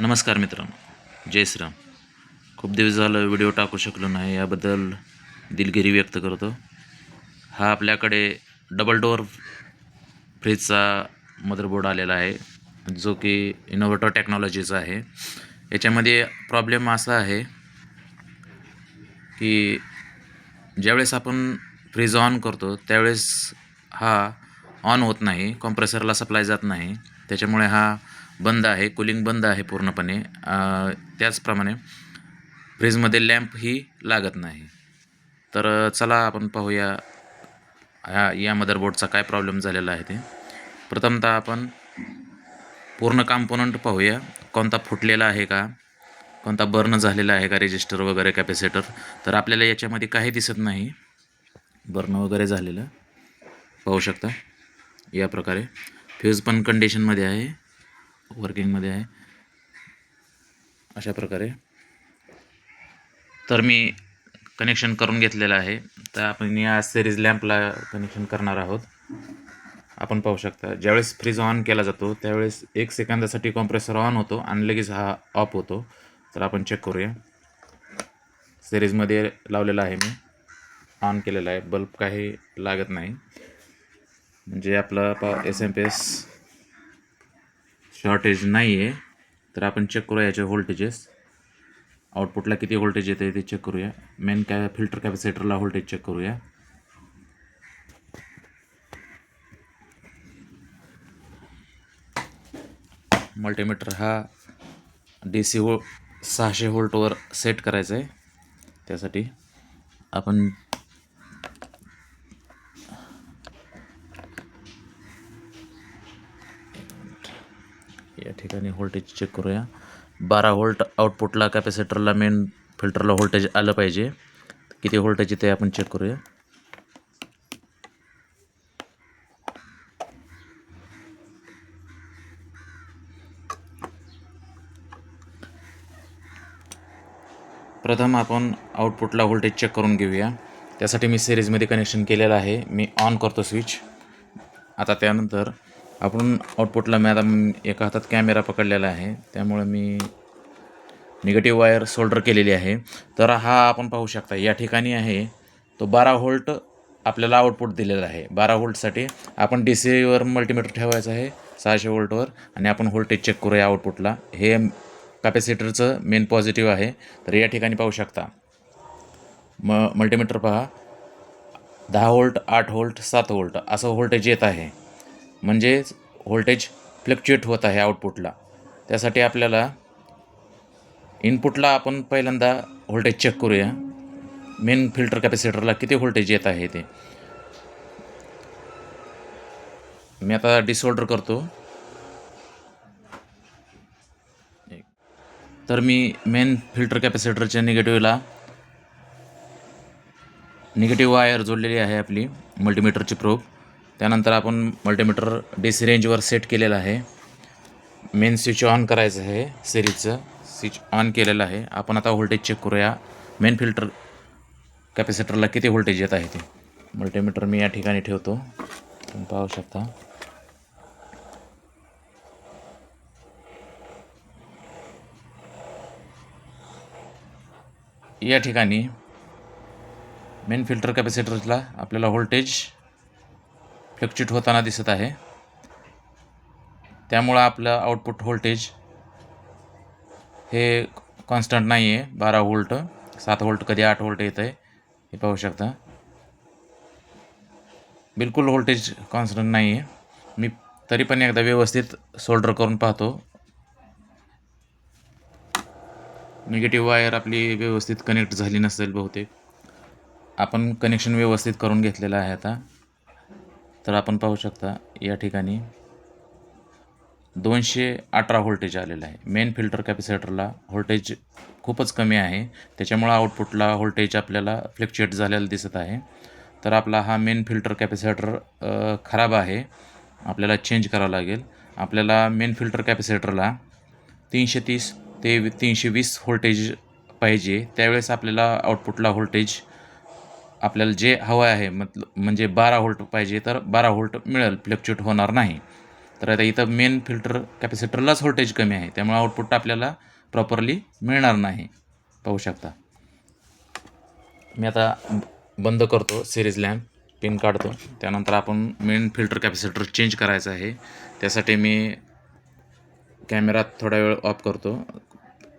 नमस्कार मित्रांनो. जय श्रीराम. खूप दिवस झालं व्हिडिओ टाकू शकलो नाही याबद्दल दिलगिरी व्यक्त करतो. हा आपल्याकडे डबल डोअर फ्रीजचा मदरबोर्ड आलेला आहे जो की इनोव्हेटर टेक्नॉलॉजीचा आहे. याच्यामध्ये प्रॉब्लेम असा आहे की ज्यावेळेस आपण फ्रीज ऑन करतो त्यावेळेस हा ऑन होत नाही कॉम्प्रेसरला सप्लाय जात नाही. त्याच्यामुळे हा बंद आहे कूलिंग बंद आहे पूर्णपणे. त्याचप्रमाणे फ्रीजमध्ये लॅम्पही लागत नाही. तर चला आपण पाहूया ह्या या मदरबोर्डचा काय प्रॉब्लेम झालेला आहे ते. प्रथमतः आपण पूर्ण काम्पोनंट पाहूया कोणता फुटलेला आहे का कोणता बर्न झालेला आहे का रेजिस्टर वगैरे कॅपॅसिटर तर आपल्याला याच्यामध्ये काही दिसत नाही. बर्न वगैरे झालेलं. पाहू शकता या प्रकारे. फ्यूज पण कंडिशनमध्ये आहे. वर्किंगमध्ये आहे. अशा प्रकारे. तर मी कनेक्शन करून घेतलेलं आहे. तर आपण या सिरीज लॅम्पला कनेक्शन करणार आहोत. आपण पाहू शकता ज्यावेळेस फ्रीज ऑन केला जातो त्यावेळेस एक सेकंदासाठी कॉम्प्रेसर ऑन होतो आणि लगेच हा ऑफ होतो. तर आपण चेक करूया. सिरीजमध्ये लावलेला आहे मी. ऑन केलेला आहे. बल्ब काही लागत नाही. म्हणजे आपला पा S M P S shortage नाही आहे तर आपण चेक करूया याचे व्होल्टेजेस आउटपुटला किती व्होल्टेज येते ते चेक करूया. मेन कॅ फिल्टर कॅपॅसिटरला व्होल्टेज चेक करूया. मल्टीमीटर हा डी सी वो सहाशे व्होल्टवर सेट करायचा आहे त्यासाठी आपण या ठिकाणी व्होल्टेज चेक करूया. बारा व्होल्ट आउटपुटला कॅपॅसिटरला मेन फिल्टरला व्होल्टेज आलं पाहिजे. किती व्होल्टेज ते आपण चेक करूया. प्रथम आपण आउटपुटला व्होल्टेज चेक करून घेऊया. त्यासाठी मी सिरीजमध्ये कनेक्शन केलेलं आहे. मी ऑन करतो स्विच आता त्यानंतर आपण आउटपुटला मी आता एका हातात कॅमेरा पकडलेला आहे. त्यामुळे मी निगेटिव्ह वायर सोल्डर केलेली आहे. तर हा आपण पाहू शकता या ठिकाणी आहे. तो बारा व्होल्ट आपल्याला आउटपुट दिलेला आहे. बारा व्होल्टसाठी आपण डी सीवर मल्टीमीटर ठेवायचं आहे सहाशे व्होल्टवर आणि आपण व्होल्टेज चेक करूया आउटपुटला हे कॅपॅसिटरचं मेन पॉझिटिव्ह आहे. तर या ठिकाणी पाहू शकता. म मल्टीमीटर पहा. दहा व्होल्ट आठ व्होल्ट सात व्होल्ट असं व्होल्टेज येत आहे. म्हणजेच व्होल्टेज फ्लक्च्युएट होत आहे आउटपुटला त्यासाठी आपल्याला इनपुटला आपण पहिल्यांदा व्होल्टेज चेक करूया. मेन फिल्टर कॅपॅसिटरला किती व्होल्टेज येत आहे ते. मी आता डिसऑर्डर करतो. तर मी मेन फिल्टर कॅपॅसिटरच्या निगेटिव्हला निगेटिव्ह वायर जोडलेली आहे आपली मल्टीमीटरची प्रोब त्यानंतर आपण मल्टीमीटर डी सी रेंजवर सेट केलेलं आहे. मेन स्विच ऑन करायचं आहे सिरीजचं. स्विच ऑन केलेलं आहे. आपण आता व्होल्टेज चेक करूया. मेन फिल्टर कॅपॅसिटरला किती व्होल्टेज येत आहे ते. मल्टीमीटर मी या ठिकाणी ठेवतो. तुम्ही पाहू शकता. या ठिकाणी मेन फिल्टर कॅपॅसिटरला आपल्याला व्होल्टेज फ्लक्च्युएट होताना दिसत आहे. त्यामुळं आपलं आउटपुट व्होल्टेज हे कॉन्स्टंट नाही आहे बारा व्होल्ट सात व्होल्ट कधी आठ व्होल्ट येतं आहे हे पाहू शकता. बिलकुल व्होल्टेज कॉन्स्टंट नाही आहे मी तरी पण एकदा व्यवस्थित सोल्डर करून पाहतो. निगेटिव्ह वायर आपली व्यवस्थित कनेक्ट झाली नसेल बहुतेक. आपण कनेक्शन व्यवस्थित करून घेतलेलं आहे आता. तर आपण पाहू शकता या ठिकाणी दोनशे अठरा व्होल्टेज आलेलं आहे. मेन फिल्टर कॅपॅसिटरला व्होल्टेज खूपच कमी आहे. त्याच्यामुळं आउटपुटला व्होल्टेज आपल्याला फ्लक्च्युएट झालेला दिसत आहे. तर आपला हा मेन फिल्टर कॅपॅसिटर खराब आहे. आपल्याला चेंज करावं लागेल. आपल्याला मेन फिल्टर कॅपॅसिटरला तीनशे तीस ते तीनशे वीस व्होल्टेज पाहिजे. त्यावेळेस आपल्याला आउटपुटला व्होल्टेज आपल्याला जे हवं आहे मतलब म्हणजे बारा व्होल्ट पाहिजे तर बारा व्होल्ट मिळेल फ्लक्च्युएट होणार नाही. तर आता इथं मेन फिल्टर कॅपॅसिटरलाच व्होल्टेज कमी आहे त्यामुळे आउटपुट आपल्याला प्रॉपरली मिळणार नाही. पाहू शकता. मी आता बंद करतो सिरीज लॅम्प पिन काढतो. त्यानंतर आपण मेन फिल्टर कॅपॅसिटर चेंज करायचं आहे. त्यासाठी मी कॅमेरा थोडा वेळ ऑफ करतो.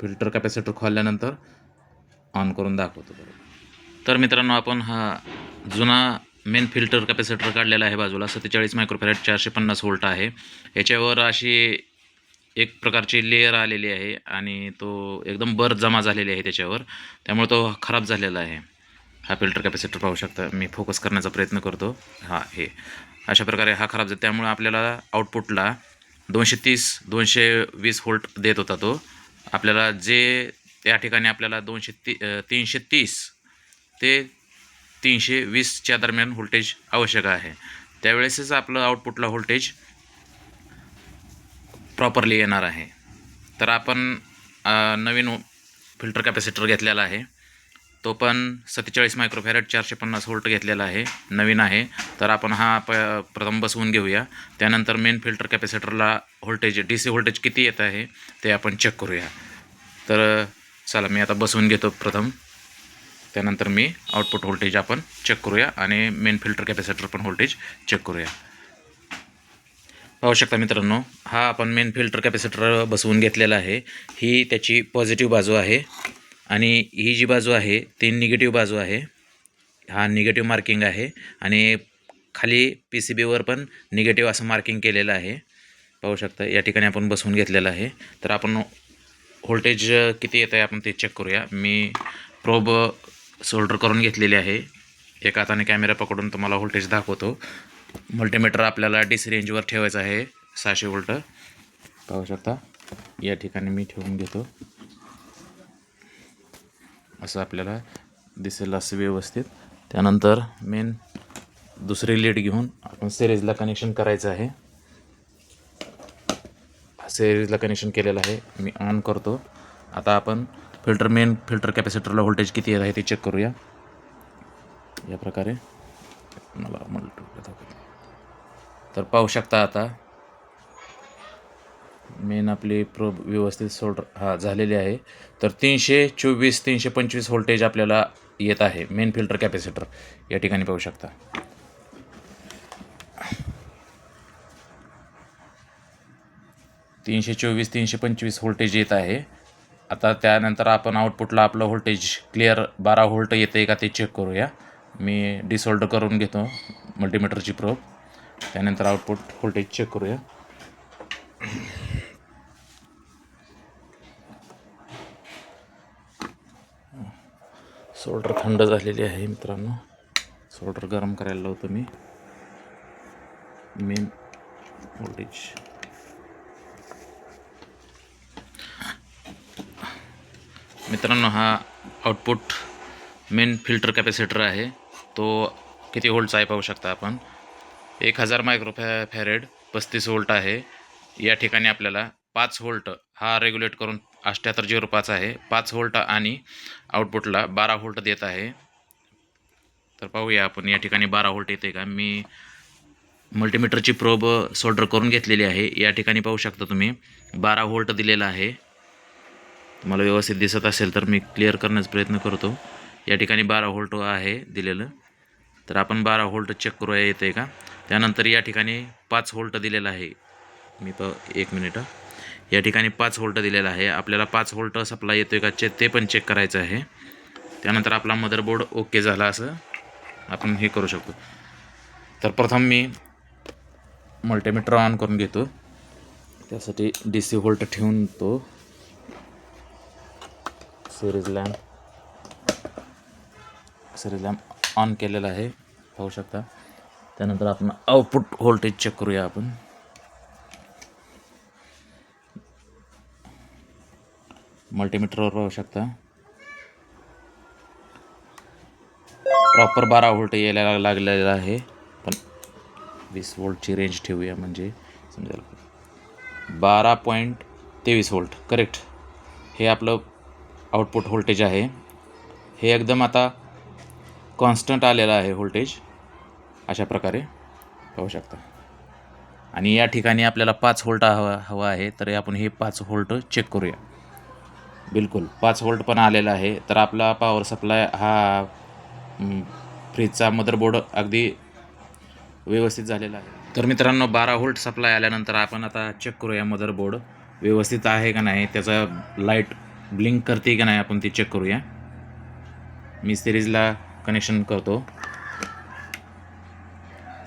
फिल्टर कॅपॅसिटर खोलल्यानंतर ऑन करून दाखवतो. बरोबर तर मित्रांनो आपण हा जुना मेन फिल्टर कॅपॅसिटर काढलेला आहे बाजूला. सत्तेचाळीस मायक्रोफॅरेट चारशे पन्नास व्होल्ट आहे. याच्यावर अशी एक प्रकारची लेअर आलेली आहे आणि तो एकदम बर जमा झालेली आहे त्याच्यावर. त्यामुळे तो खराब झालेला आहे. हा फिल्टर कॅपॅसिटर पाहू शकता. मी फोकस करण्याचा प्रयत्न करतो. हा हे. अशा प्रकारे हा खराब झाला. त्यामुळे आपल्याला आउटपुटला दोनशे तीस दोनशे वीस व्होल्ट देत होता तो. आपल्याला जे त्या ठिकाणी आपल्याला दोनशे ती तीनशे तीस ते तीनशे वीसच्या दरम्यान व्होल्टेज आवश्यक आहे. त्यावेळेसच आपलं आउटपुटला व्होल्टेज प्रॉपरली येणार आहे. तर आपण नवीन फिल्टर कॅपॅसिटर घेतलेला आहे. तो पण सत्तेचाळीस मायक्रोफॅरेट चारशे पन्नास व्होल्ट घेतलेला आहे. नवीन आहे. तर आपण हा प प्रथम बसवून घेऊया. त्यानंतर मेन फिल्टर कॅपॅसिटरला व्होल्टेज डी सी व्होल्टेज किती येत आहे ते आपण चेक करूया. तर चला मी आता बसवून घेतो प्रथम. त्यानंतर मी आउटपुट व्होल्टेज आपण चेक करूया आणि मेन फिल्टर कॅपॅसिटर पण व्होल्टेज चेक करूया. पाहू शकता मित्रांनो हा आपण मेन फिल्टर कॅपॅसिटर बसवून घेतलेला आहे. ही त्याची पॉझिटिव्ह बाजू आहे आणि ही जी बाजू आहे ती निगेटिव्ह बाजू आहे. हा निगेटिव्ह मार्किंग आहे आणि खाली पी सी बीवर पण निगेटिव्ह असं मार्किंग केलेलं आहे. पाहू शकता या ठिकाणी आपण बसवून घेतलेलं आहे. तर आपण व्होल्टेज किती येत आहे आपण ते चेक करूया. मी प्रोब सोल्डर करून घेतलेली आहे. एका हाताने कॅमेरा पकडून तुम्हाला व्होल्टेज दाखवतो. मल्टीमीटर आपल्याला डी सी रेंजवर ठेवायचं आहे. सहाशे व्होल्ट पाहू शकता? या ठिकाणी मी ठेवून घेतो. असं आपल्याला दिसेल असं व्यवस्थित. त्यानंतर मेन दुसरी लीड घेऊन आपण सिरीजला कनेक्शन करायचं आहे. सिरीजला कनेक्शन केलेलं आहे. मी ऑन करतो. आता आपण फिल्टर मेन फिल्टर कॅपॅसिटरला व्होल्टेज किती येत आहे ते चेक करूया. या प्रकारे. मला मल्टीमीटर तर पाहू शकता आता मेन आपली प्रोब व्यवस्थित सोल्डर हा झालेली आहे. तर तीनशे चोवीस तीनशे पंचवीस व्होल्टेज आपल्याला येत आहे मेन फिल्टर कॅपॅसिटर या ठिकाणी पाहू शकता. तीनशे चोवीस तीनशे पंचवीस व्होल्टेज येत आहे. आता त्यानंतर आपण आउटपुटला आपलं व्होल्टेज क्लिअर बारा व्होल्ट येते का ते चेक करूया. मी डिसऑल्डर करून घेतो मल्टीमीटरची प्रोब त्यानंतर आउटपुट व्होल्टेज चेक करूया. सोल्डर थंड झालेली आहे मित्रांनो. सोल्डर गरम करायला लावतो मी. मेन व्होल्टेज मित्रांनो हा आउटपुट मेन फिल्टर कॅपॅसिटर आहे. तो किती व्होल्टचा आहे पाहू शकता आपण. एक हजार मायक्रो फॅ फॅरेड पस्तीस व्होल्ट आहे. या ठिकाणी आपल्याला पाच व्होल्ट हा रेग्युलेट करून अठ्ठ्याहत्तर झिरो पाच आहे. पाच व्होल्ट आणि आउटपुटला बारा व्होल्ट देत आहे. तर पाहूया आपण या ठिकाणी बारा व्होल्ट येते का. मी मल्टीमीटरची प्रोब सोल्डर करून घेतलेली आहे. या ठिकाणी पाहू शकता तुम्ही. बारा व्होल्ट दिलेला आहे. तुम्हाला व्यवस्थित दिसत असेल तर मी क्लिअर करण्याचा प्रयत्न करतो. या ठिकाणी बारा व्होल्ट आहे दिलेलं. तर आपण बारा व्होल्ट चेक करूया येते का? त्यानंतर या ठिकाणी पाच व्होल्ट दिलेलं आहे. मी प एक मिनिट या ठिकाणी पाच व्होल्ट दिलेला आहे. आपल्याला पाच व्होल्ट सप्लाय येतो का? चे ते पण चेक करायचं आहे. त्यानंतर आपला मदरबोर्ड ओके झाला असं आपण हे करू शकतो. तर प्रथम मी मल्टीमीटर ऑन करून घेतो. त्यासाठी डी सी व्होल्ट ठेवून तो series lamp series lamp on केलेला आहे पाहू शकता. त्यानंतर आपण आउटपुट व्होल्टेज चेक करूया आपण. मल्टीमीटरवर पाहू शकता. प्रॉपर बारा व्होल्ट यायला लागलेला आहे. पण वीस व्होल्टची रेंज ठेवूया म्हणजे समजायला बारा पॉईंट तेवीस व्होल्ट करेक्ट हे आपलं आउटपुट व्होल्टेज आहे. हे एकदम आता कॉन्स्टंट आलेलं आहे व्होल्टेज. अशा प्रकारे पाहू शकता. आणि या ठिकाणी आपल्याला पाच व्होल्ट हवा हवा आहे तर आपण हे पाच व्होल्ट चेक करूया. बिलकुल पाच व्होल्ट पण आलेला आहे. तर आपला पॉवर सप्लाय हा फ्रीजचा मदरबोर्ड अगदी व्यवस्थित झालेला आहे. तर मित्रांनो बारा व्होल्ट सप्लाय आल्यानंतर आपण आता चेक करूया मदरबोर्ड व्यवस्थित आहे का नाही. त्याचा लाइट ब्लिंक करते का नाही आपण ती चेक करूया. मी सिरीजला कनेक्शन करतो.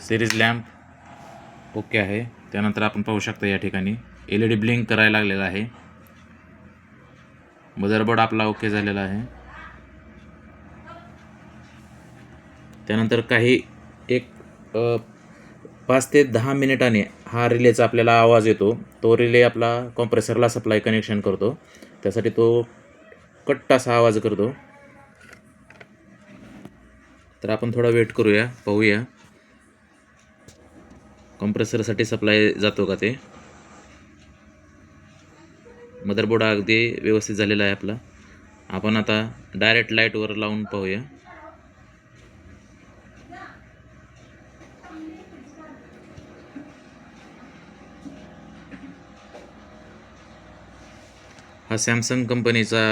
सिरीज लॅम्प ओके आहे. त्यानंतर आपण पाहू शकता या ठिकाणी. एल ई डी ब्लिंक करायला लागलेला आहे. मदरबोर्ड आपला ओके झालेला आहे. त्यानंतर काही एक पाच ते दहा मिनिटाने हा रिलेचा आपल्याला आवाज येतो. तो रिले आपला कॉम्प्रेसरला सप्लाय कनेक्शन करतो. त्यासाठी तो कट्ट असा आवाज करतो. तर आपण थोडा वेट करूया पाहूया. कॉम्प्रेसरसाठी सप्लाय जातो का ते? मदरबोर्ड अगदी व्यवस्थित झालेला आहे आपला. आपण आता डायरेक्ट लाईटवर लावून पाहूया. हा सॅमसंग कंपनीचा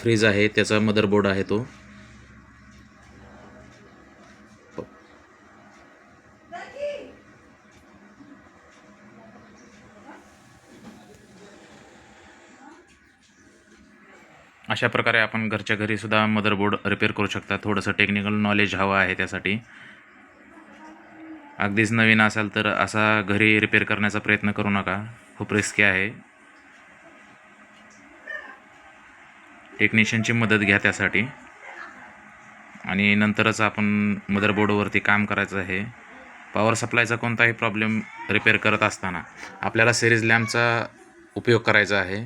फ्रीज आहे. त्याचा मदरबोर्ड आहे तो. अशा प्रकारे आपण घरच्या घरी सुद्धा मदरबोर्ड रिपेअर करू शकता. थोडंसं टेक्निकल नॉलेज हवं आहे त्यासाठी. अगदीच नवीन असाल तर असा घरी रिपेअर करण्याचा प्रयत्न करू नका. खूप रिस्की आहे. टेक्निशियनची मदत घ्या त्यासाठी. आणि नंतरच आपण मदरबोर्डवरती काम करायचं आहे. पॉवर सप्लायचा कोणताही प्रॉब्लेम रिपेअर करत असताना आपल्याला सिरीज लॅम्पचा उपयोग करायचा आहे.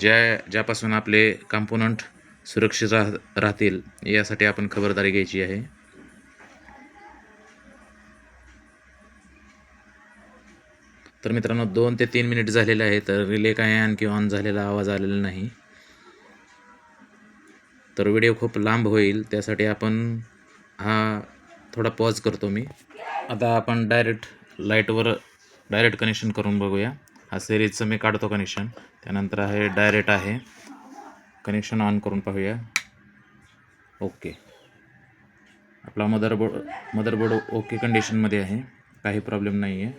ज्या ज्यापासून आपले कंपोनंट सुरक्षित राह राहतील यासाठी आपण खबरदारी घ्यायची आहे. तर मित्रांनो दोन ते तीन मिनिट झालेले आहे तर रिले काय आणखी ऑन झालेला आवाज आलेला नाही. तर व्हिडिओ खूप लांब होईल त्यासाठी आपण हा थोडा पॉज करतो मी. आता आपण डायरेक्ट लाईटवर डायरेक्ट कनेक्शन करून बघूया. हा सिरीजचं मी काढतो कनेक्शन त्यानंतर आहे डायरेक्ट आहे. कनेक्शन ऑन करून पाहूया. ओके आपला मदरबोर्ड मदरबोर्ड ओके कंडिशनमध्ये आहे. काही प्रॉब्लेम नाही आहे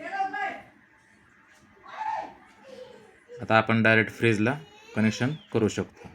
आता आपण डायरेक्ट फ्रीजला कनेक्शन करू शकतो.